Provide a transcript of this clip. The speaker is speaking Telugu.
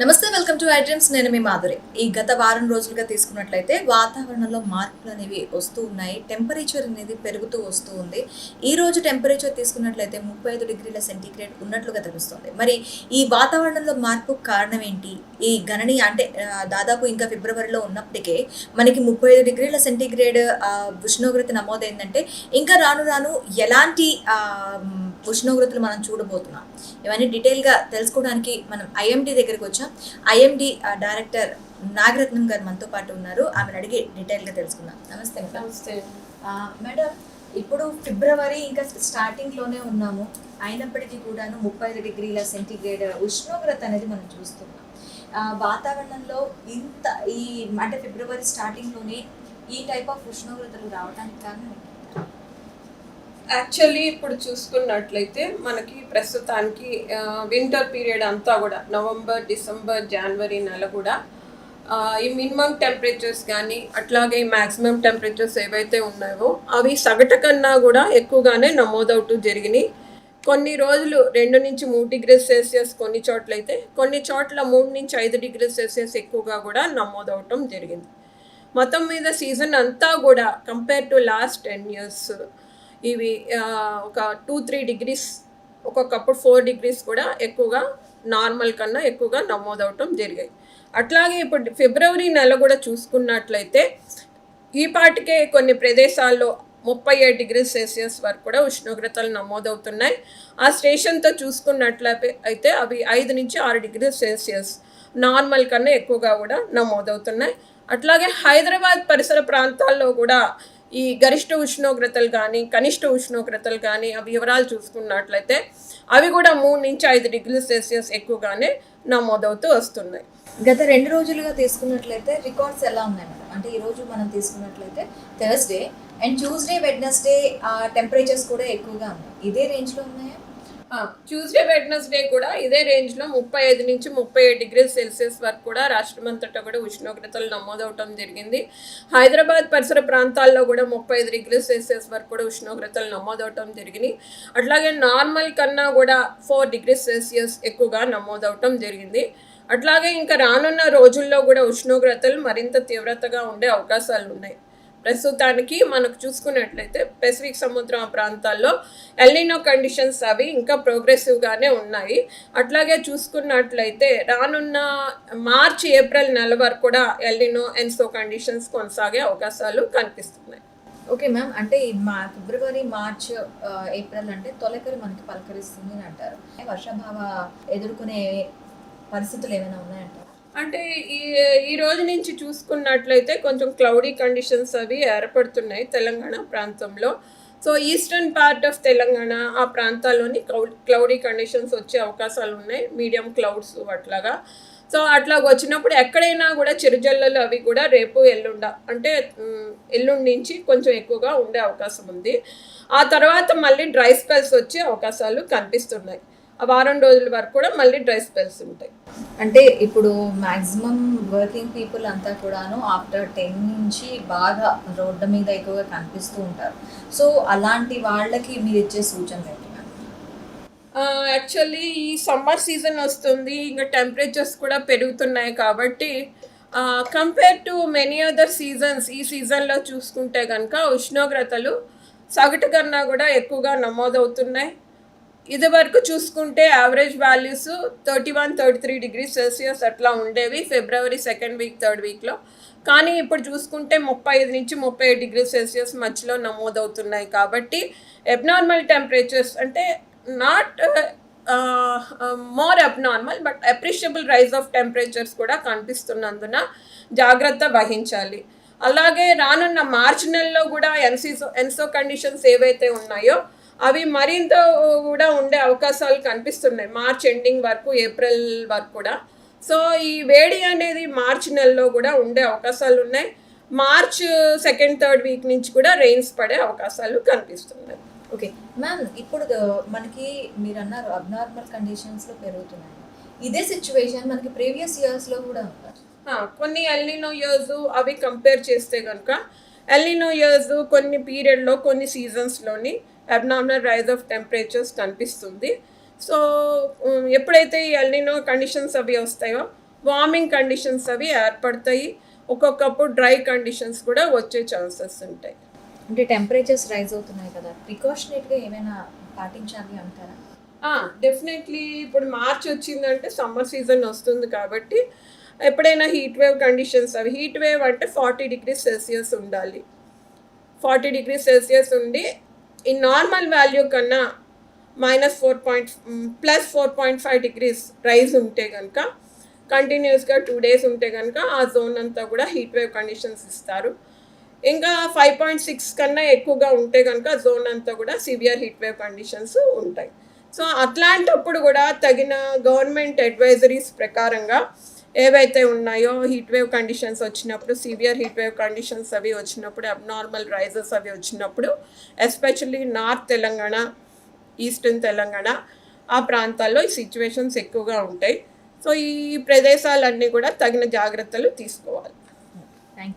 నమస్తే వెల్కమ్ టు ఐడ్రీమ్స్ నేను మీ మాధురి. ఈ గత వారం రోజులుగా తీసుకున్నట్లయితే వాతావరణంలో మార్పులు అనేవి వస్తూ ఉన్నాయి టెంపరేచర్ అనేది పెరుగుతూ వస్తూ ఉంది. ఈ రోజు టెంపరేచర్ తీసుకున్నట్లయితే ముప్పై ఐదు డిగ్రీల సెంటీగ్రేడ్ ఉన్నట్లుగా తెలుస్తుంది. మరి ఈ వాతావరణంలో మార్పు కారణం ఏంటి? ఈ గణనీయ అంటే దాదాపు ఇంకా ఫిబ్రవరిలో ఉన్నప్పటికే మనకి ముప్పై ఐదు డిగ్రీల సెంటీగ్రేడ్ ఉష్ణోగ్రత నమోదైందంటే ఇంకా రాను రాను ఎలాంటి ఉష్ణోగ్రతలు మనం చూడబోతున్నాం. ఇవన్నీ డీటెయిల్గా తెలుసుకోవడానికి మనం ఐఎండి దగ్గరికి వచ్చాం. ఐఎండి డైరెక్టర్ నాగరత్నం గారు మనతో పాటు ఉన్నారు. ఆమెను అడిగి డీటెయిల్గా తెలుసుకుందాం. నమస్తే నమస్తే. మేడం ఇప్పుడు ఫిబ్రవరి ఇంకా స్టార్టింగ్లోనే ఉన్నాము. అయినప్పటికీ కూడాను ముప్పై ఐదు డిగ్రీల సెంటీగ్రేడ్ ఉష్ణోగ్రత అనేది మనం చూస్తున్నాం. వాతావరణంలో ఇంత ఈ అంటే ఫిబ్రవరి స్టార్టింగ్లోనే ఈ టైప్ ఆఫ్ ఉష్ణోగ్రతలు రావడానికి కారణం? యాక్చువల్లీ ఇప్పుడు చూసుకున్నట్లయితే మనకి ప్రస్తుతానికి వింటర్ పీరియడ్ అంతా కూడా నవంబర్ డిసెంబర్ జనవరి నెల కూడా ఈ మినిమం టెంపరేచర్స్ కానీ అట్లాగే ఈ మ్యాక్సిమం టెంపరేచర్స్ ఏవైతే ఉన్నాయో అవి సగటు కన్నా కూడా ఎక్కువగానే నమోదవుతూ జరిగినాయి. కొన్ని రోజులు రెండు నుంచి మూడు డిగ్రీ సెల్సియస్ కొన్ని చోట్ల అయితే కొన్ని చోట్ల మూడు నుంచి ఐదు డిగ్రీ సెల్సియస్ ఎక్కువగా కూడా నమోదవటం జరిగింది. మొత్తం మీద సీజన్ అంతా కూడా compare to last ten years ఇవి ఒక టూ త్రీ డిగ్రీస్ ఒక్కొక్కప్పుడు ఫోర్ డిగ్రీస్ కూడా ఎక్కువగా నార్మల్ కన్నా ఎక్కువగా నమోదవటం జరిగాయి. అట్లాగే ఇప్పుడు ఫిబ్రవరి నెల కూడా చూసుకున్నట్లయితే ఈ పాటికే కొన్ని ప్రదేశాల్లో ముప్పై ఏడు డిగ్రీ సెల్సియస్ వరకు కూడా ఉష్ణోగ్రతలు నమోదవుతున్నాయి. ఆ స్టేషన్తో చూసుకున్నట్లయితే అయితే అవి ఐదు నుంచి ఆరు డిగ్రీ సెల్సియస్ నార్మల్ కన్నా ఎక్కువగా కూడా నమోదవుతున్నాయి. అట్లాగే హైదరాబాద్ పరిసర ప్రాంతాల్లో కూడా ఈ గరిష్ట ఉష్ణోగ్రతలు కానీ కనిష్ట ఉష్ణోగ్రతలు కానీ ఆ వివరాలు చూసుకున్నట్లయితే అవి కూడా మూడు నుంచి ఐదు డిగ్రీల సెల్సియస్ ఎక్కువగానే నమోదవుతూ వస్తున్నాయి. గత రెండు రోజులుగా తీసుకున్నట్లయితే రికార్డ్స్ ఎలా ఉన్నాయి మేడం? అంటే ఈ రోజు మనం తీసుకున్నట్లయితే థర్స్డే అండ్ ట్యూస్డే వెడ్నెస్డే ఆ టెంపరేచర్స్ కూడా ఎక్కువగా ఉన్నాయి. ఇదే రేంజ్లో ఉన్నాయా? ట్యూస్డే వెడ్నెస్డే కూడా ఇదే రేంజ్లో ముప్పై ఐదు నుంచి ముప్పై ఏడు డిగ్రీల సెల్సియస్ వరకు కూడా రాష్ట్రమంతటా కూడా ఉష్ణోగ్రతలు నమోదవటం జరిగింది. హైదరాబాద్ పరిసర ప్రాంతాల్లో కూడా ముప్పై ఐదు డిగ్రీల సెల్సియస్ వరకు కూడా ఉష్ణోగ్రతలు నమోదవటం జరిగినాయి అట్లాగే నార్మల్ కన్నా కూడా ఫోర్ డిగ్రీస్ సెల్సియస్ ఎక్కువగా నమోదవటం జరిగింది. అట్లాగే ఇంకా రానున్న రోజుల్లో కూడా ఉష్ణోగ్రతలు మరింత తీవ్రతగా ఉండే అవకాశాలు ఉన్నాయి ప్రస్తుతానికి మనకు చూసుకున్నట్లయితే పెసిఫిక్ సముద్రం ప్రాంతాల్లో ఎల్నినో కండిషన్స్ అవి ఇంకా ప్రోగ్రెసివ్గానే ఉన్నాయి. అట్లాగే చూసుకున్నట్లయితే రానున్న మార్చి ఏప్రిల్ నెల వరకు కూడా ఎల్నినో ఎన్సో కండిషన్స్ కొనసాగే అవకాశాలు కనిపిస్తున్నాయి. ఓకే మ్యామ్ అంటే ఈ మా ఫిబ్రవరి మార్చ్ ఏప్రిల్ అంటే తొలకరి మనకి పలకరిస్తుంది అని అంటారు. వర్షాభావ ఎదుర్కొనే పరిస్థితులు ఏమైనా ఉన్నాయంటారు? అంటే ఈ ఈ రోజు నుంచి చూసుకున్నట్లయితే కొంచెం క్లౌడీ కండిషన్స్ అవి ఏర్పడుతున్నాయి తెలంగాణ ప్రాంతంలో. So eastern part of Telangana ఆ ప్రాంతాల్లోని క్లౌడీ కండిషన్స్ వచ్చే అవకాశాలు ఉన్నాయి. మీడియం క్లౌడ్స్ అట్లాగా. సో అట్లా వచ్చినప్పుడు ఎక్కడైనా కూడా చిరుజల్లలు అవి కూడా రేపు ఎల్లుండ అంటే ఎల్లుండి నుంచి కొంచెం ఎక్కువగా ఉండే అవకాశం ఉంది. ఆ తర్వాత మళ్ళీ డ్రై స్పెల్స్ వచ్చే అవకాశాలు కనిపిస్తున్నాయి. వారం రోజుల వరకు కూడా మళ్ళీ డ్రై స్పెల్స్ ఉంటాయి. అంటే ఇప్పుడు మాక్సిమం వర్కింగ్ పీపుల్ అంతా కూడాను ఆఫ్టర్ టెన్ నుంచి బాగా రోడ్డు మీద ఎక్కువగా కనిపిస్తూ ఉంటారు. సో అలాంటి వాళ్ళకి మీరు ఇచ్చే ఏంటి మ్యామ్? యాక్చువల్లీ ఈ సమ్మర్ సీజన్ వస్తుంది ఇంకా టెంపరేచర్స్ కూడా పెరుగుతున్నాయి కాబట్టి compare to many other seasons ఈ సీజన్లో చూసుకుంటే కనుక ఉష్ణోగ్రతలు సగటు కన్నా కూడా ఎక్కువగా నమోదవుతున్నాయి. ఇది వరకు చూసుకుంటే average values thirty one thirty three degree Celsius అట్లా ఉండేవి ఫిబ్రవరి సెకండ్ వీక్ థర్డ్ వీక్లో కానీ ఇప్పుడు చూసుకుంటే ముప్పై ఐదు నుంచి ముప్పై ఐదు డిగ్రీ సెల్సియస్ మధ్యలో నమోదవుతున్నాయి కాబట్టి అబ్నార్మల్ టెంపరేచర్స్ అంటే not more abnormal but appreciable rise of temperatures కూడా కనిపిస్తున్నందున జాగ్రత్త వహించాలి. అలాగే రానున్న మార్చి నెలలో కూడా ఎన్సీసో ఎన్సో కండిషన్స్ ఏవైతే ఉన్నాయో అవి మరింత కూడా ఉండే అవకాశాలు కనిపిస్తున్నాయి. మార్చ్ ఎండింగ్ వరకు ఏప్రిల్ వరకు కూడా. సో ఈ వేడి అనేది మార్చ్ నెలలో కూడా ఉండే అవకాశాలు ఉన్నాయి. మార్చ్ సెకండ్ థర్డ్ వీక్ నుంచి కూడా రెయిన్స్ పడే అవకాశాలు కనిపిస్తున్నాయి. ఓకే. మ్యామ్ ఇప్పుడు మనకి మీరు అన్నారు అబ్నార్మల్ కండిషన్స్లో పెరుగుతున్నాయి. ఇదే సిచ్యువేషన్ మనకి ప్రీవియస్ ఇయర్స్లో కూడా కొన్ని ఎల్నినో ఇయర్స్ అవి కంపేర్ చేస్తే కనుక ఎల్నినో ఇయర్స్ కొన్ని పీరియడ్లో కొన్ని సీజన్స్లోని అబ్నార్మల్ రైజ్ ఆఫ్ టెంపరేచర్స్ కనిపిస్తుంది. సో ఉమ్, ఎప్పుడైతే ఈ ఎల్నినో కండిషన్స్ అవి వస్తాయో వార్మింగ్ కండిషన్స్ అవి ఏర్పడతాయి. ఒక్కొక్కప్పుడు డ్రై కండిషన్స్ కూడా వచ్చే ఛాన్సెస్ ఉంటాయి. అంటే టెంపరేచర్స్ రైజ్ అవుతున్నాయి కదా ప్రికాషనేట్గా ఏమైనా పాటించాలి అంటారా? డెఫినెట్లీ ఇప్పుడు మార్చ్ వచ్చిందంటే సమ్మర్ సీజన్ వస్తుంది కాబట్టి ఎప్పుడైనా హీట్ వేవ్ కండిషన్స్ అవి హీట్ వేవ్ అంటే ఫార్టీ డిగ్రీస్ సెల్సియస్ ఉండాలి. ఫార్టీ డిగ్రీస్ సెల్సియస్ ఉండి ఈ నార్మల్ వాల్యూ కన్నా minus four point plus four point five degrees rise ఉంటే కనుక కంటిన్యూస్గా టూ డేస్ ఉంటే కనుక ఆ జోన్ అంతా కూడా హీట్ వేవ్ కండిషన్స్ ఇస్తారు. ఇంకా ఫైవ్ పాయింట్ సిక్స్ కన్నా ఎక్కువగా ఉంటే కనుక జోన్ అంతా కూడా సివియర్ హీట్ వేవ్ కండిషన్స్ ఉంటాయి. సో అట్లాంటప్పుడు కూడా తగిన గవర్నమెంట్ అడ్వైజరీస్ ప్రకారంగా ఏవైతే ఉన్నాయో హీట్ వేవ్ కండిషన్స్ వచ్చినప్పుడు సివియర్ హీట్ వేవ్ కండిషన్స్ అవి వచ్చినప్పుడు అబ్నార్మల్ రైజెస్ అవి వచ్చినప్పుడు especially north Telangana eastern Telangana ఆ ప్రాంతాల్లో ఈ సిచ్యువేషన్స్ ఎక్కువగా ఉంటాయి. సో ఈ ప్రదేశాలన్నీ కూడా తగిన జాగ్రత్తలు తీసుకోవాలి.